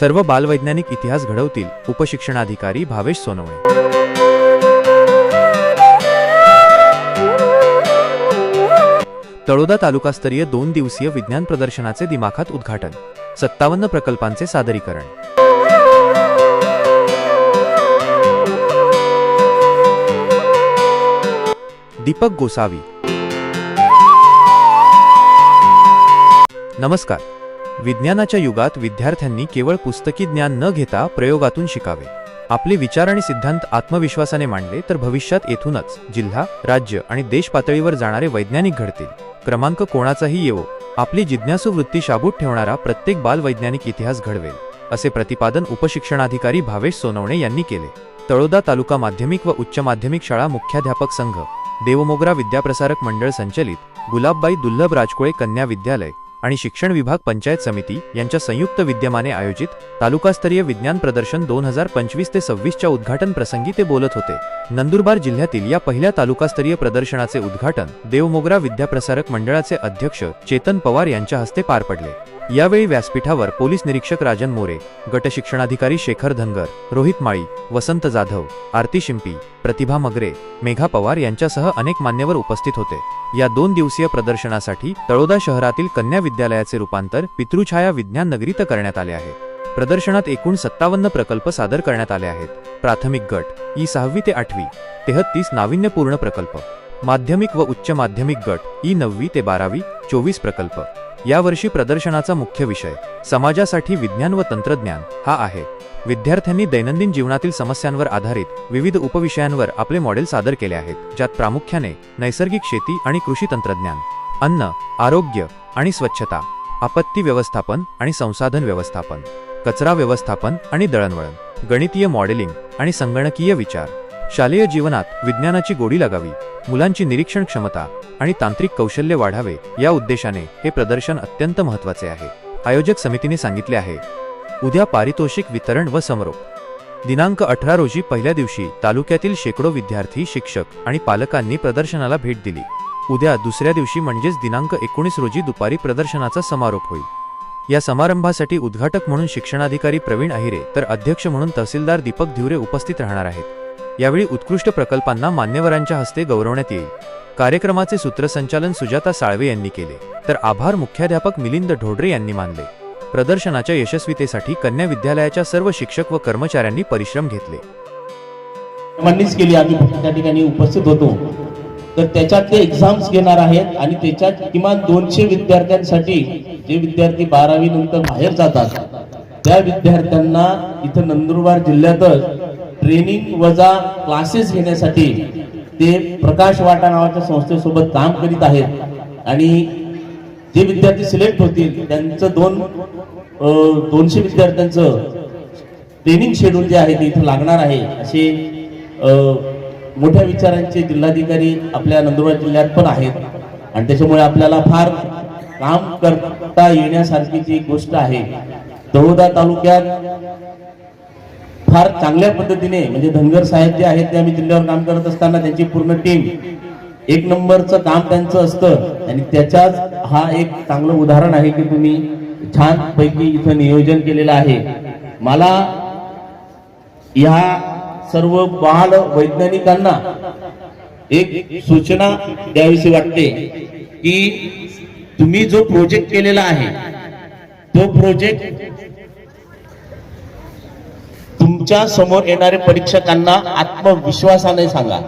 सर्व बालवैज्ञानिक इतिहास घडवतील उपशिक्षणाधिकारी भावेश सोनवणे. तळोदा तालुकास्तरीय दोन दिवसीय विज्ञान प्रदर्शनाचे दिमाखात उद्घाटन. सत्तावन्न प्रकल्पांचे सादरीकरण. दीपक गोसावी. नमस्कार. विज्ञानाच्या युगात विद्यार्थ्यांनी केवळ पुस्तकी ज्ञान न घेता प्रयोगातून शिकावे. आपले विचार आणि सिद्धांत आत्मविश्वासाने मांडले तर भविष्यात येथूनच जिल्हा राज्य आणि देश पातळीवर जाणारे वैज्ञानिक घडतील. क्रमांक कोणाचाही येवो. आपली जिज्ञासू वृत्ती शाबूत ठेवणारा प्रत्येक बालवैज्ञानिक इतिहास घडवेल असे प्रतिपादन उपशिक्षणाधिकारी भावेश सोनवणे यांनी केले. तळोदा तालुका माध्यमिक व उच्च माध्यमिक शाळा मुख्याध्यापक संघ देवमोगरा विद्याप्रसारक मंडळ संचलित गुलाबबाई दुर्लभ राजकोळे कन्या विद्यालय आणि शिक्षण विभाग पंचायत समिती यांच्या संयुक्त विद्यमाने आयोजित तालुकास्तरीय विज्ञान प्रदर्शन दोन हजार पंचवीस ते सव्वीसच्या उद्घाटन प्रसंगी ते बोलत होते. नंदुरबार जिल्ह्यातील या पहिल्या तालुकास्तरीय प्रदर्शनाचे उद्घाटन देवमोगरा विद्याप्रसारक मंडळाचे अध्यक्ष चेतन पवार यांच्या हस्ते पार पडले. यावेळी व्यासपीठावर पोलीस निरीक्षक राजन मोरे गट शिक्षणाधिकारी शेखर धनगर रोहित माळी वसंत जाधव आरती शिंपी प्रतिभा मगरे मेघा पवार यांच्यासह अनेक मान्यवर उपस्थित होते. या दोन दिवसीय प्रदर्शनासाठी तळोदा शहरातील कन्या विद्यालयाचे रूपांतर पितृछाया विज्ञान नगरीत करण्यात आले आहे. प्रदर्शनात एकूण सत्तावन्न प्रकल्प सादर करण्यात आले आहेत. प्राथमिक गट ई सहावी ते आठवी तेहत्तीस नाविन्यपूर्ण प्रकल्प. माध्यमिक व उच्च माध्यमिक गट ई नववी ते बारावी चोवीस प्रकल्प. यावर्षी प्रदर्शनाचा मुख्य विषय समाजासाठी विज्ञान व तंत्रज्ञान हा आहे. विद्यार्थ्यांनी दैनंदिन जीवनातील समस्यांवर आधारित विविध उपविषयांवर आपले मॉडेल सादर केले आहेत ज्यात प्रामुख्याने नैसर्गिक शेती आणि कृषी तंत्रज्ञान अन्न आरोग्य आणि स्वच्छता आपत्ती व्यवस्थापन आणि संसाधन व्यवस्थापन कचरा व्यवस्थापन आणि दळणवळण गणितीय मॉडेलिंग आणि संगणकीय विचार. शालेय जीवनात विज्ञानाची गोडी लागावी. मुलांची निरीक्षण क्षमता आणि तांत्रिक कौशल्य वाढावे या उद्देशाने हे प्रदर्शन अत्यंत महत्त्वाचे आहे. आयोजक समितीने सांगितले आहे उद्या पारितोषिक वितरण व समारोप. दिनांक अठरा रोजी पहिल्या दिवशी तालुक्यातील शेकडो विद्यार्थी शिक्षक आणि पालकांनी प्रदर्शनाला भेट दिली. उद्या दुसऱ्या दिवशी म्हणजेच दिनांक एकोणीस रोजी दुपारी प्रदर्शनाचा समारोप होईल. या समारंभासाठी उद्घाटक म्हणून शिक्षणाधिकारी प्रवीण अहिरे तर अध्यक्ष म्हणून तहसीलदार दीपक धिवरे उपस्थित राहणार आहेत. यावेळी उत्कृष्ट प्रकल्पांना मान्यवरांच्या हस्ते गौरवण्यात येईल. कार्यक्रमाचे सूत्रसंचालन सुजाता साळवे यांनी केले. तर आभार मुख्याध्यापक मिलिंद ढोडरे यांनी मानले. प्रदर्शनाच्या यशस्वीतेसाठी कन्या विद्यालयाच्या सर्व शिक्षक व कर्मचाऱ्यांनी परिश्रम घेतले. केली आम्ही. त्या ठिकाणी उपस्थित होतो. तर त्याच्यात ते एक्झाम्स घेणार आहेत आणि त्याच्यात किमान दोनशे विद्यार्थ्यांसाठी जे विद्यार्थी बारावी नंतर बाहेर जातात त्या विद्यार्थ्यांना इथं नंदुरबार जिल्ह्यातच ट्रेनिंग वजा क्लासेस घेण्यासाठी ते प्रकाश वाटा नावाच्या संस्थेसोबत काम करीत आहेत. आणि जे विद्यार्थी सिलेक्ट होतील त्यांचं दोन दोनशे विद्यार्थ्यांचं ट्रेनिंग शेड्यूल जे आहे ते इथं लागणार आहे. असे मोठ्या विचारांचे जिल्हाधिकारी आपल्या नंदुरबार जिल्ह्यात पण आहेत. आणि त्याच्यामुळे आपल्याला फार काम करता येण्यासारखीची एक गोष्ट आहे तळोदा तालुक्यात फार चांगल्या पद्धतीने म्हणजे धनगर साहेब जे आहेत ते आम्ही जिल्ह्यावर काम करत असताना त्यांची पूर्ण टीम एक नंबरचं काम त्यांचं असतं. आणि त्याच्याच हा एक चांगलं उदाहरण आहे की तुम्ही छान पैकी इथं नियोजन केलेलं आहे. मला ह्या सर्व बाल वैज्ञानिकांना एक सूचना द्यावीशी वाटते की तुम्ही जो प्रोजेक्ट केलेला आहे तो प्रोजेक्ट तुमच्यासमोर येणाऱ्या परीक्षकांना आत्मविश्वासाने सांगा.